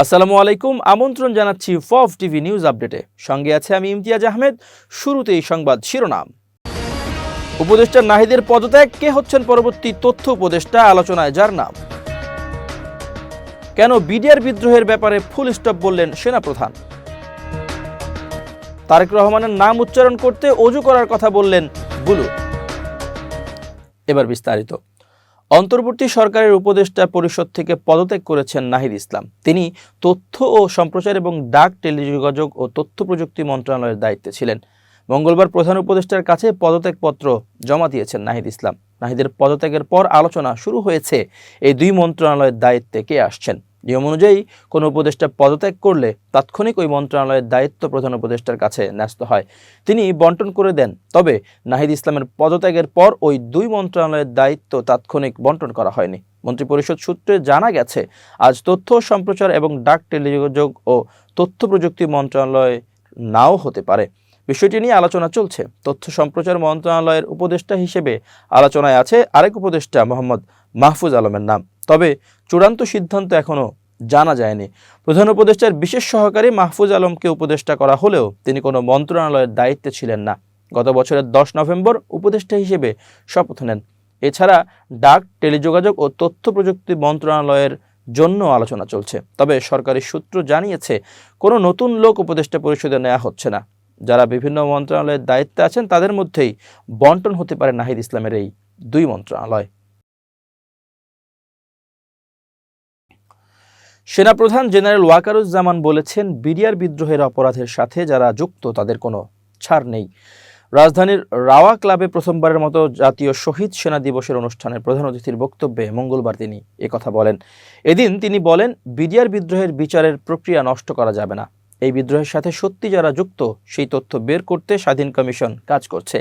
আসসালামু আলাইকুম, আমন্ত্রণ জানাচ্ছি ফফ টিভি নিউজ আপডেটে। সঙ্গে আছে আমি ইমতিয়াজ আহমেদ, শুরুতেই সংবাদ শিরোনাম। উপদেষ্টা নাহিদের পদত্যাগ, কে হচ্ছেন পরবর্তী তথ্য উপদেষ্টা আলোচনায় যার নাম? কেন বিডিআর বিদ্রোহের ব্যাপারে ফুল স্টপ বললেন সেনাপ্রধান? তারেক রহমানের নাম উচ্চারণ করতে অজু করার কথা বললেন বুলু। এবার বিস্তারিত। অন্তর্বর্তী সরকারের উপদেষ্টা পরিষদ থেকে পদত্যাগ করেছেন নাহিদ ইসলাম। তিনি তথ্য ও সম্প্রচার এবং ডাক টেলিযোগাযোগ ও তথ্য প্রযুক্তি মন্ত্রণালয়ের দায়িত্বে ছিলেন। মঙ্গলবার প্রধান উপদেষ্টার কাছে পদত্যাগপত্র জমা দিয়েছেন নাহিদ ইসলাম। নাহিদের পদত্যাগের পর আলোচনা শুরু হয়েছে। এই দুই মন্ত্রণালয়ের দায়িত্বে কে আসছেন? নিয়ম অনুযায়ী কোনো উপদেষ্টা পদত্যাগ করলে তাৎক্ষণিক ওই মন্ত্রণালয়ের দায়িত্ব প্রধান উপদেষ্টার কাছে ন্যস্ত হয়। তিনি বন্টন করে দেন, তবে নাহিদ ইসলামের পদত্যাগের পর ওই দুই মন্ত্রণালয়ের দায়িত্ব তাৎক্ষণিক বন্টন করা হয়নি। মন্ত্রিপরিষদ সূত্রে জানা গেছে, আজ তথ্য সম্প্রচার এবং ডাক টেলিযোগাযোগ ও তথ্য প্রযুক্তি মন্ত্রণালয় নাও হতে পারে। বিষয়টি নিয়ে আলোচনা চলছে। তথ্য সম্প্রচার মন্ত্রণালয়ের উপদেষ্টা হিসেবে আলোচনায় আছে আরেক উপদেষ্টা মোহাম্মদ মাহফুজ আলমের নাম। তবে চূড়ান্ত সিদ্ধান্ত এখনও জানা যায়নি। প্রধান উপদেষ্টার বিশেষ সহকারী মাহফুজ আলমকে উপদেষ্টা করা হলেও তিনি কোনো মন্ত্রণালয়ের দায়িত্বে ছিলেন না। গত বছরের দশ নভেম্বর উপদেষ্টা হিসেবে শপথ নেন। এছাড়া ডাক, টেলিযোগাযোগ ও তথ্য প্রযুক্তি মন্ত্রণালয়ের জন্য আলোচনা চলছে। তবে সরকারি সূত্র জানিয়েছে, কোনো নতুন লোক উপদেষ্টা পরিষদে নেওয়া হচ্ছে না। যারা বিভিন্ন মন্ত্রণালয়ের দায়িত্বে আছেন, তাদের মধ্যেই বন্টন হতে পারে নাহিদ ইসলামের এই দুই মন্ত্রণালয়। সেনাপ্রধান জেনারেল ওয়াকারুজ্জামান বলেছেন, বিডিআর বিদ্রোহের অপরাধের সাথে যারা যুক্ত, তাদের কোনো ছাড় নেই। রাজধানীর রাওয়া ক্লাবে প্রথমবারের মতো জাতীয় শহীদ সেনা দিবসের অনুষ্ঠানের প্রধান অতিথির বক্তব্যে মঙ্গলবার তিনি কথা বলেন। এদিন তিনি বলেন, বিডিআর বিদ্রোহের বিচারের প্রক্রিয়া নষ্ট করা যাবে না। এই বিদ্রোহের সাথে সত্যি যারা যুক্ত, সেই তথ্য বের করতে স্বাধীন কমিশন কাজ করছে।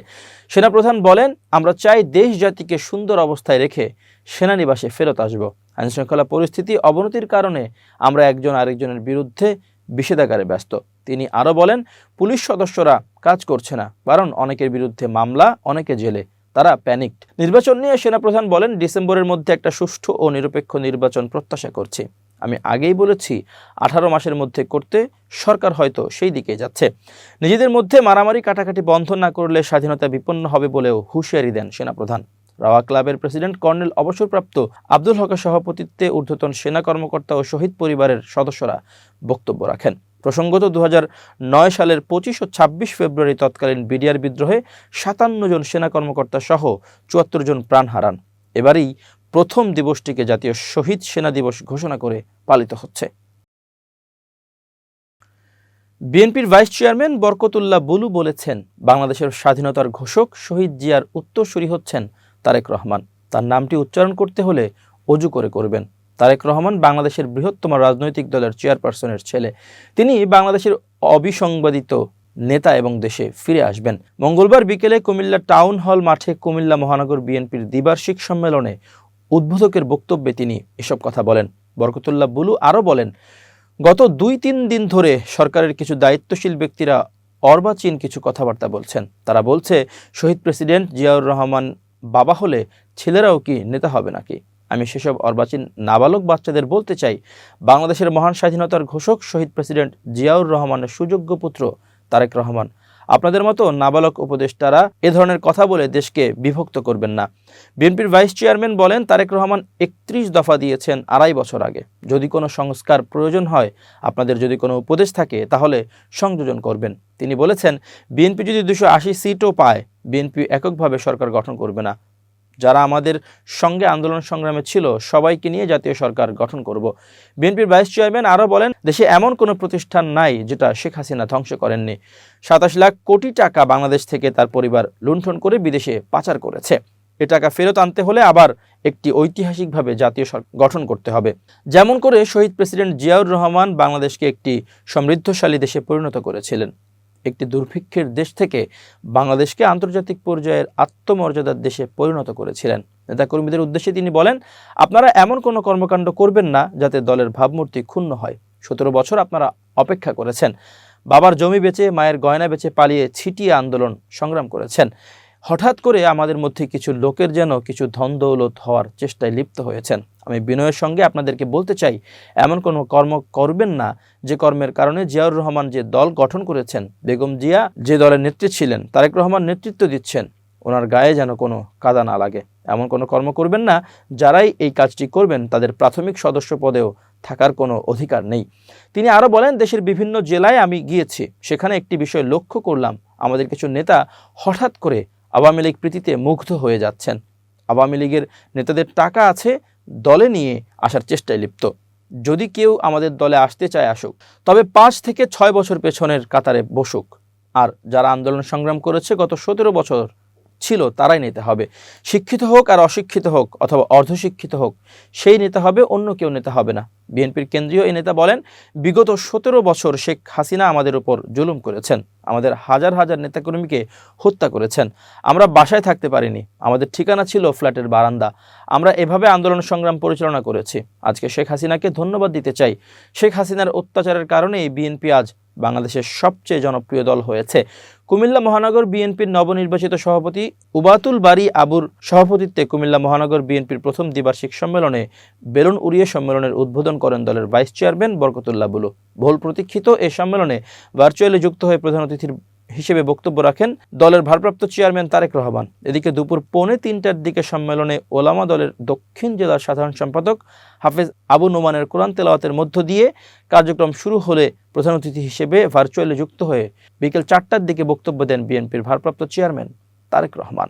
সেনাপ্রধান বলেন, আমরা চাই দেশ জাতিকে সুন্দর অবস্থায় রেখে সেনানিবাসে ফেরত আসব। আইনশৃঙ্খলা পরিস্থিতি অবনতির কারণে আমরা একজন আরেকজনের বিরুদ্ধে বিষেধাগারে ব্যস্ত। তিনি আরও বলেন, পুলিশ সদস্যরা কাজ করছে না, কারণ অনেকের বিরুদ্ধে মামলা, অনেকে জেলে। তারা প্যানিকড। নির্বাচন নিয়ে সেনাপ্রধান বলেন, ডিসেম্বরের মধ্যে একটা সুষ্ঠু ও নিরপেক্ষ নির্বাচন প্রত্যাশা করছি। আমি আগেই বলেছি, আঠারো মাসের মধ্যে করতে সরকার হয়তো সেই দিকে যাচ্ছে। নিজেদের মধ্যে মারামারি, কাটাকাটি বন্ধ না করলে স্বাধীনতা বিপন্ন হবে বলেও হুঁশিয়ারি দেন সেনাপ্রধান। রাওয়া ক্লাবের প্রেসিডেন্ট কর্নেল অবসরপ্রাপ্ত আব্দুল হকের সভাপতিত্বে ঊর্ধ্বতন সেনা কর্মকর্তা ও শহীদ পরিবারের সদস্যরা বক্তব্য রাখেন। প্রসঙ্গত দু নয় সালের পঁচিশ ও ছাব্বিশ ফেব্রুয়ারি তৎকালীন বিডিআর বিদ্রোহে সাতান্ন জন সেনা কর্মকর্তা সহ চুয়াত্তর জন প্রাণ হারান। এবারেই প্রথম দিবসটিকে জাতীয় শহীদ সেনা দিবস ঘোষণা করে পালিত হচ্ছে। বিএনপির ভাইস চেয়ারম্যান বরকতুল্লাহ বুলু বলেছেন, বাংলাদেশের স্বাধীনতার ঘোষক শহীদ জিয়ার উত্তরসূরি হচ্ছেন তারেক রহমান। তার নামটি উচ্চারণ করতে হলে অজু করে করবেন। তারেক রহমান বাংলাদেশের বৃহত্তম রাজনৈতিক দলের চেয়ারপারসনের ছেলে। তিনি বাংলাদেশের অবিসংবাদিত নেতা এবং দেশে ফিরে আসবেন। মঙ্গলবার বিকেলে কুমিল্লা টাউন হল মাঠে কুমিল্লা মহানগর বিএনপির দ্বিবার্ষিক সম্মেলনে উদ্বোধকের বক্তব্যে তিনি এসব কথা বলেন। বরকতুল্লাহ বুলু আরও বলেন, গত দুই তিন দিন ধরে সরকারের কিছু দায়িত্বশীল ব্যক্তিরা অর্বাচীন কিছু কথাবার্তা বলছেন। তারা বলছে, শহীদ প্রেসিডেন্ট জিয়াউর রহমান বাবা হলে ছেলেরাও কি নেতা হবে নাকি? আমি সেসব অর্বাচীন নাবালক বাচ্চাদের বলতে চাই। বাংলাদেশের মহান স্বাধীনতার ঘোষক শহীদ প্রেসিডেন্ট জিয়াউর রহমানের সুযোগ্য পুত্র তারেক রহমান আপনাদের মতো নাবালক উপদেষ্টারা এ ধরনের কথা বলে দেশকে বিভক্ত করবেন না। বিএনপির ভাইস চেয়ারম্যান বলেন, তারেক রহমান একত্রিশ দফা দিয়েছেন আড়াই বছর আগে। যদি কোনো সংস্কার প্রয়োজন হয়, আপনাদের যদি কোনো উপদেশ থাকে, তাহলে সংযোজন করবেন। তিনি বলেছেন, বিএনপি যদি দুশো আশি সিটও পায়, বিএনপি এককভাবে সরকার গঠন করবে না। যারা আমাদের সঙ্গে আন্দোলন সংগ্রামে ছিল, সবাইকে নিয়ে জাতীয় সরকার গঠন করব। বিএনপির ভাইস চেয়ারম্যান আরও বলেন, দেশে এমন কোনো প্রতিষ্ঠান নাই যেটা শেখ হাসিনা ধ্বংস করেননি। সাতাশ লাখ কোটি টাকা বাংলাদেশ থেকে তার পরিবার লুণ্ঠন করে বিদেশে পাচার করেছে। এ টাকা ফেরত আনতে হলে আবার একটি ঐতিহাসিকভাবে জাতীয় গঠন করতে হবে। যেমন করে শহীদ প্রেসিডেন্ট জিয়াউর রহমান বাংলাদেশকে একটি সমৃদ্ধশালী দেশে পরিণত করেছিলেন। একটি দুর্ভিক্ষের দেশ থেকে বাংলাদেশকে আন্তর্জাতিক পর্যায়ের আত্মমর্যাদার দেশে পরিণত করেছিলেন। নেতাকর্মীদের উদ্দেশ্যে তিনি বলেন, আপনারা এমন কোনো কর্মকাণ্ড করবেন না যাতে দলের ভাবমূর্তি ক্ষুণ্ণ হয়। সতেরো বছর আপনারা অপেক্ষা করেছেন। বাবার জমি বেচে, মায়ের গয়না বেচে পালিয়ে ছিটিয়ে আন্দোলন সংগ্রাম করেছেন। হঠাৎ করে আমাদের মধ্যে কিছু লোকের যেন কিছু ধন দৌলত হওয়ার চেষ্টায় লিপ্ত হয়েছেন। আমি বিনয়ের সঙ্গে আপনাদেরকে বলতে চাই, এমন কোনো কর্ম করবেন না যে কর্মের কারণে জিয়াউর রহমান যে দল গঠন করেছেন, বেগম জিয়া যে দলের নেত্রী ছিলেন, তারেক রহমান নেতৃত্ব দিচ্ছেন, ওনার গায়ে যেন কোনো কাদা না লাগে। এমন কোনো কর্ম করবেন না যারাই এই কাজটি করবেন, তাদের প্রাথমিক সদস্য পদেও থাকার কোনো অধিকার নেই। তিনি আরও বলেন, দেশের বিভিন্ন জেলায় আমি গিয়েছি, সেখানে একটি বিষয় লক্ষ্য করলাম। আমাদের কিছু নেতা হঠাৎ করে আওয়ামী লীগ প্রীতিতে মুগ্ধ হয়ে যাচ্ছেন। আওয়ামী লীগের নেতাদের টাকা আছে, দলে নিয়ে আসার চেষ্টায় লিপ্ত। যদি কেউ আমাদের দলে আসতে চায় আসুক, তবে পাঁচ থেকে ছয় বছর পেছনের কাতারে বসুক। আর যারা আন্দোলন সংগ্রাম করেছে, গত সতেরো বছর ছিল, তারাই নিতে হবে। শিক্ষিত হোক আর অশিক্ষিত হোক, অথবা অর্ধশিক্ষিত হোক, সেই নেতা হবে, অন্য কেউ নেতা হবে না। বিএনপির কেন্দ্রীয় এই নেতা বলেন, বিগত সতেরো বছর শেখ হাসিনা আমাদের উপর জুলুম করেছেন। আমাদের হাজার হাজার নেতাকর্মীকে হত্যা করেছেন। আমরা বাসায় থাকতে পারিনি। আমাদের ঠিকানা ছিল ফ্ল্যাটের বারান্দা। আমরা এভাবে আন্দোলন সংগ্রাম পরিচালনা করেছি। আজকে শেখ হাসিনাকে ধন্যবাদ দিতে চাই। শেখ হাসিনার অত্যাচারের কারণেই বিএনপি আজ বাংলাদেশের সবচেয়ে জনপ্রিয় দল হয়েছে। কুমিল্লা মহানগর বিএনপির নবনির্বাচিত সভাপতি উবাতুল বাড়ি আবুর সভাপতিত্বে কুমিল্লা মহানগর বিএনপির প্রথম দ্বিবার্ষিক সম্মেলনে বেলুন উড়িয়ে সম্মেলনের উদ্বোধন করেন দলের ভাইস চেয়ারম্যান বরকতুল্লাহ বুলু। বহুল প্রতীক্ষিত এই সম্মেলনে ভার্চুয়ালি যুক্ত হয়ে প্রধান অতিথির হিসেবে বক্তব্য রাখেন দলের ভারপ্রাপ্ত চেয়ারম্যান তারেক রহমান। এদিকে দুপুর পৌনে তিনটার দিকে সম্মেলনে ওলামা দলের দক্ষিণ জেলার সাধারণ সম্পাদক হাফেজ আবু নোমানের কোরআন তেলাওয়াতের মধ্য দিয়ে কার্যক্রম শুরু হলে প্রধান অতিথি হিসেবে ভার্চুয়ালি যুক্ত হয়ে বিকেল চারটার দিকে বক্তব্য দেন বিএনপির ভারপ্রাপ্ত চেয়ারম্যান তারেক রহমান।